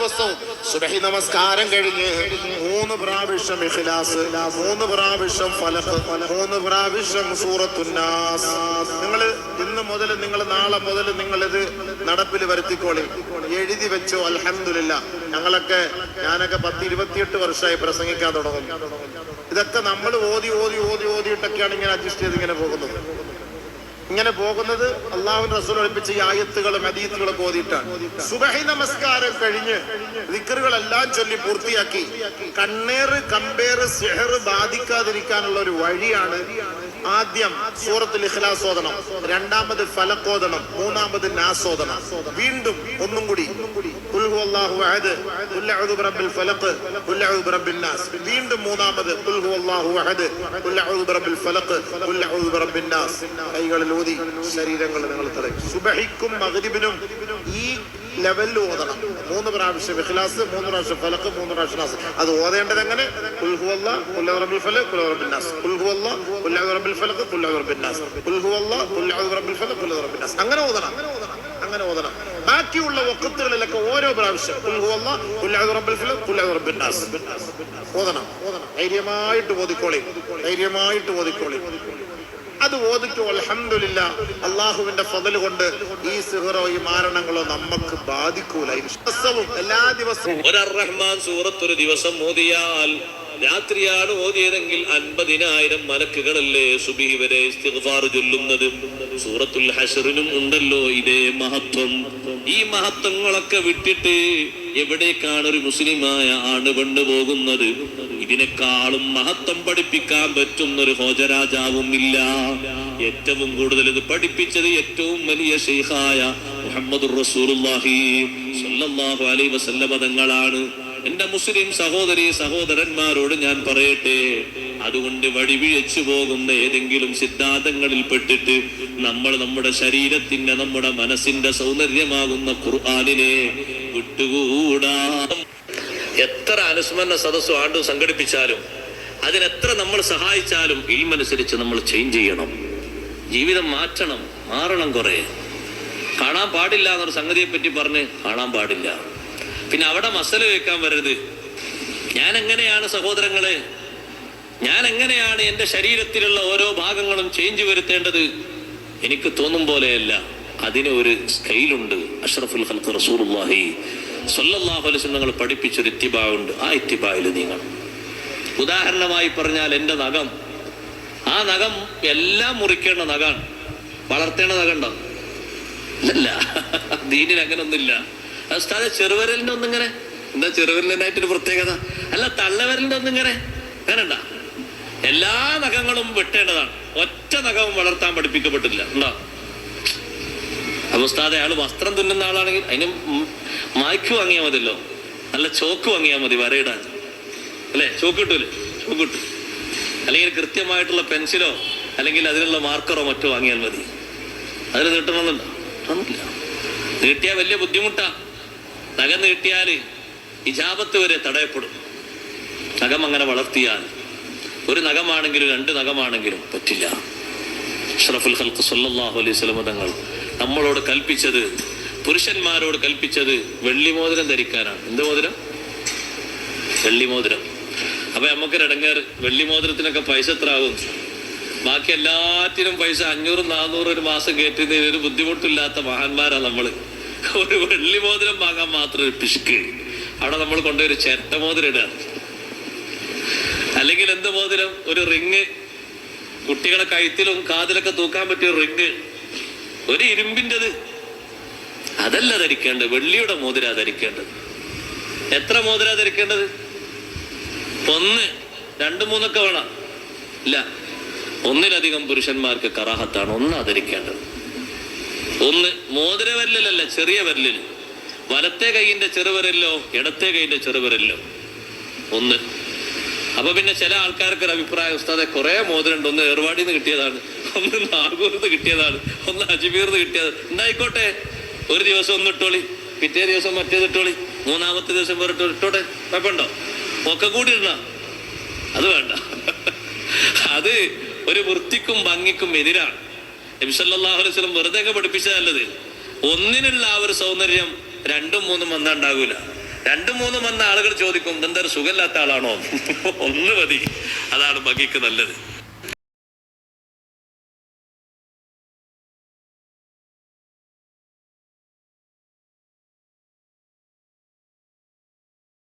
ദിവസവും സുബഹി നമസ്കാരം കഴിഞ്ഞ് മൂന്ന് പ്രാവശ്യം ഇഖ്ലാസ് മൂന്ന് പ്രാവശ്യം ഫലഹ് മൂന്ന് പ്രാവശ്യം സൂറത്തുന്നാസ്. നിങ്ങൾ ഇന്ന് മുതൽ നിങ്ങൾ നാളെ മുതൽ നിങ്ങൾ ഇത് നടപ്പിൽ വരുത്തിക്കോളി. എഴുതി വെച്ചോ അൽഹംദുലില്ല. ഞങ്ങളൊക്കെ ഞാനൊക്കെ പത്ത് ഇരുപത്തിയെട്ട് വർഷമായി പ്രസംഗിക്കാൻ തുടങ്ങും ഇതൊക്കെ നമ്മൾ ഓതി ഓതി ഓതി ഓതിയിട്ടൊക്കെയാണ് ഇങ്ങനെ അഡ്ജസ്റ്റ് ചെയ്ത് ഇങ്ങനെ പോകുന്നത്. ഇങ്ങനെ പോകുന്നത് അള്ളാഹു റസൂൽ ഒളിപ്പിച്ച ഈ ആയത്തുകളും അതീത്തുകളൊക്കെ ഓതിയിട്ടാണ്. സുബഹി നമസ്കാരം കഴിഞ്ഞ് ദിക്കറുകളെല്ലാം ചൊല്ലി പൂർത്തിയാക്കി. കണ്ണേറ് കമ്പേറ് സെഹർ ബാധിക്കാതിരിക്കാനുള്ള ഒരു വഴിയാണ് ആദ്യം സൂറത്തുൽ ഇഖ്ലാസ് ഓതണം. രണ്ടാമത് ഫലക്കോദണം മൂന്നാമത് ഓതണം. വീണ്ടും ഒന്നും കൂടി. നാസ്. വീണ്ടും മൂന്നാമത് നാസ്. കൈകളിൽ ഊതി ശരീരങ്ങൾ നിങ്ങൾ തടയും. സുബഹിക്കും മഗ്രിബിനും ഈ ലെവലിൽ ഓതണം. മൂന്ന് പ്രാവശ്യം ഇഖ്ലാസ് മൂന്ന് പ്രാവശ്യം ഫലക്ക് മൂന്ന് പ്രാവശ്യം നാസ്. അത് ഓതേണ്ടത് എങ്ങനെ? നാസ്. നാസ്. നാസ്. അങ്ങനെ ഓതണം. അങ്ങനെ ഓതണം. ബാക്കിയുള്ള വക്കത്തുകളിലൊക്കെ ഓരോ പ്രാവശ്യം ഓതണം. ധൈര്യമായിട്ട് ഓതിക്കോളി. ധൈര്യമായിട്ട് ഓതിക്കോളി. അത് ഓതിക്കും അലഹമില്ല അള്ളാഹുവിന്റെ ഫതൽ കൊണ്ട് ഈ സിഹറോ ഈ മാരണങ്ങളോ നമുക്ക് ബാധിക്കൂല. ദിവസവും എല്ലാ ദിവസവും. ഒരു റഹ്മാൻ സൂറത്ത് ഒരു ദിവസം ഓതിയാൽ രാത്രിയാണ് ഓതിയതെങ്കിൽ അൻപതിനായിരം മലക്കുകളല്ലേ സുബിഹി വരെ ചൊല്ലുന്നത്. സൂറത്തുൽ ഹഷറിനും ഉണ്ടല്ലോ ഇതേ മഹത്വം. ഈ മഹത്വങ്ങളൊക്കെ വിട്ടിട്ട് എവിടേക്കാണ് ഒരു മുസ്ലിമായ ആണ് പെണ്ണു പോകുന്നത്? ഇതിനേക്കാളും മഹത്വം പഠിപ്പിക്കാൻ പറ്റുന്ന ഒരു ഹോജരാജാവും ഇല്ല ഏറ്റവും കൂടുതൽ ഇത് പഠിപ്പിച്ചത് ഏറ്റവും വലിയ ഷെയ്ഖായ മുഹമ്മദ് റസൂലുള്ളാഹി സ്വല്ലല്ലാഹു അലൈഹി വസല്ലമ തങ്ങളാണ്. എന്റെ മുസ്ലിം സഹോദരി സഹോദരന്മാരോട് ഞാൻ പറയട്ടെ അതുകൊണ്ട് വഴിവിഴച്ചു പോകുന്ന ഏതെങ്കിലും സിദ്ധാന്തങ്ങളിൽ പെട്ടിട്ട് നമ്മൾ നമ്മുടെ ശരീരത്തിന്റെ നമ്മുടെ മനസ്സിന്റെ സൗന്ദര്യമാകുന്ന ഖുർആാനിനെ വിട്ടുകൂടാ. എത്ര അനുസ്മരണ സദസ്സും ആണ്ടും സംഘടിപ്പിച്ചാലും അതിനെത്ര നമ്മൾ സഹായിച്ചാലും ഇൽമനുസരിച്ച് നമ്മൾ ചേഞ്ച് ചെയ്യണം. ജീവിതം മാറ്റണം മാറണം കുറെ. കാണാൻ പാടില്ല എന്നൊരു സംഗതിയെ പറ്റി പറഞ്ഞ് കാണാൻ പാടില്ല. പിന്നെ അവിടെ മസല വെക്കാൻ വരരുത്. ഞാൻ എങ്ങനെയാണ് സഹോദരങ്ങളെ? ഞാൻ എങ്ങനെയാണ് എന്റെ ശരീരത്തിലുള്ള ഓരോ ഭാഗങ്ങളും ചേഞ്ച് വരുത്തേണ്ടത്? എനിക്ക് തോന്നും പോലെയല്ല. അതിന് ഒരു സ്കെയിലുണ്ട് അഷ്റഫുൽ ഹൽക്ക് അലൈഹി വസല്ലം നിങ്ങൾ പഠിപ്പിച്ചൊരു ഇത്തിബായുണ്ട് ആ ഇത്തിബായിൽ നീങ്ങണം. ഉദാഹരണമായി പറഞ്ഞാൽ എന്റെ നഖം. ആ നഖം എല്ലാം മുറിക്കേണ്ട നഖാണ്. വളർത്തേണ്ട നഖണ്ടോ അല്ല ദീനിന് അങ്ങനെ ഒന്നുമില്ല ഉസ്താദെ ചെറുവിരലിന്റെ ഒന്നിങ്ങനെ എന്താ ചെറുവിരലിനായിട്ടൊരു പ്രത്യേകത? അല്ല തള്ളവിരലിന്റെ ഒന്നിങ്ങനെ അങ്ങനെണ്ട എല്ലാ നഖങ്ങളും വെട്ടേണ്ടതാണ്. ഒറ്റ നഖവും വളർത്താൻ പഠിപ്പിക്കപ്പെട്ടില്ല ഉണ്ടോ? അപ്പൊ ഉസ്താദ് അയാൾ വസ്ത്രം തുന്നുന്ന ആളാണെങ്കിൽ അതിന് മായ്ക്ക് വാങ്ങിയാൽ മതിയല്ലോ. നല്ല ചോക്ക് വാങ്ങിയാൽ മതി വരയിടാൻ. അല്ലേ? ചോക്ക് കിട്ടൂലേ? ചോക്ക് കിട്ടും. അല്ലെങ്കിൽ കൃത്യമായിട്ടുള്ള പെൻസിലോ അല്ലെങ്കിൽ അതിനുള്ള മാർക്കറോ മറ്റോ വാങ്ങിയാൽ മതി. അതിന് നീട്ടണമെന്നുണ്ടോ? നീട്ടിയാൽ വലിയ ബുദ്ധിമുട്ടാ. നഖം നീട്ടിയാൽ ഇജാപത്ത് വരെ തടയപ്പെടും. നഖം അങ്ങനെ വളർത്തിയാൽ ഒരു നഖമാണെങ്കിലും രണ്ട് നഖമാണെങ്കിലും പറ്റില്ല. ഷറഫുൽ ഹൽക്ക് സല്ലാഹു അലൈഹി വസല്ലം തങ്ങൾ നമ്മളോട് കൽപ്പിച്ചത് പുരുഷന്മാരോട് കൽപ്പിച്ചത് വെള്ളിമോതിരം ധരിക്കാനാണ്. എന്ത് മോതിരം? വെള്ളി മോതിരം അപ്പൊ നമുക്കൊരു വെള്ളി മോതിരത്തിനൊക്കെ പൈസ എത്ര ആകും ബാക്കി എല്ലാത്തിനും പൈസ അഞ്ഞൂറും നാനൂറും ഒരു മാസം കയറ്റുന്നതിന് ഒരു ബുദ്ധിമുട്ടില്ലാത്ത മഹാന്മാരാ നമ്മൾ. ഒരു വെള്ളി മോതിരം വാങ്ങാൻ മാത്രം ഒരു പിശുക്ക്. അവിടെ നമ്മൾ കൊണ്ടൊരു ചിരട്ട മോതിരം ഇടുക. അല്ലെങ്കിൽ എന്ത് മോതിരം? ഒരു റിങ്. കുട്ടികളെ കഴുത്തിലും കാതിലൊക്കെ തൂക്കാൻ പറ്റിയ റിങ്. ഒരു ഇരുമ്പിന്റെത്. അതല്ല ധരിക്കേണ്ടത്. വെള്ളിയുടെ മോതിര ധരിക്കേണ്ടത്. എത്ര മോതിര ധരിക്കേണ്ടത്? ഒന്ന് രണ്ട് മൂന്നൊക്കെ വേണം. ഇല്ല. ഒന്നിലധികം പുരുഷന്മാർക്ക് കറാഹത്താണ് ഒന്ന് ധരിക്കേണ്ടത്. ഒന്ന് മോതിര വരലിലല്ല ചെറിയ വരലിൽ. വലത്തെ കൈയിന്റെ ചെറുവിരലിലോ ഇടത്തെ കൈയിന്റെ ചെറുവിരലിലോ. ഒന്ന്. അപ്പൊ പിന്നെ ചില ആൾക്കാർക്ക് ഒരു അഭിപ്രായം ഉസ്താദെ കുറെ മോതിരണ്ട്. ഒന്ന് ഏർവാടിന്ന് കിട്ടിയതാണ്. ഒന്ന് നാഗൂർന്ന് കിട്ടിയതാണ്. ഒന്ന് അജ്മീർന്ന് കിട്ടിയത്. ഉണ്ടായിക്കോട്ടെ ഒരു ദിവസം ഒന്ന് ഇട്ടോളി. പിറ്റേ ദിവസം മറ്റേത് ഇട്ടോളി. മൂന്നാമത്തെ ദിവസം വേറെ ഇട്ടോ- ഇട്ടോട്ടെ കുഴപ്പമുണ്ടോ? ഒക്കെ കൂടി ഇടണ അത് വേണ്ട. അത് ഒരു വൃത്തിക്കും ഭംഗിക്കും എതിരാണ്. നബി സല്ലല്ലാഹു അലൈഹി വെറുതെ ഒക്കെ പഠിപ്പിച്ചതല്ലത് ഒന്നിനുള്ള ആ ഒരു സൗന്ദര്യം രണ്ടും മൂന്നും വന്ന ഉണ്ടാകൂല രണ്ടും മൂന്നും വന്ന ആളുകൾ ചോദിക്കും എന്താ സുഖമില്ലാത്ത ആളാണോ? ഒന്ന് മതി. അതാണ് ഭംഗിക്ക് നല്ലത്.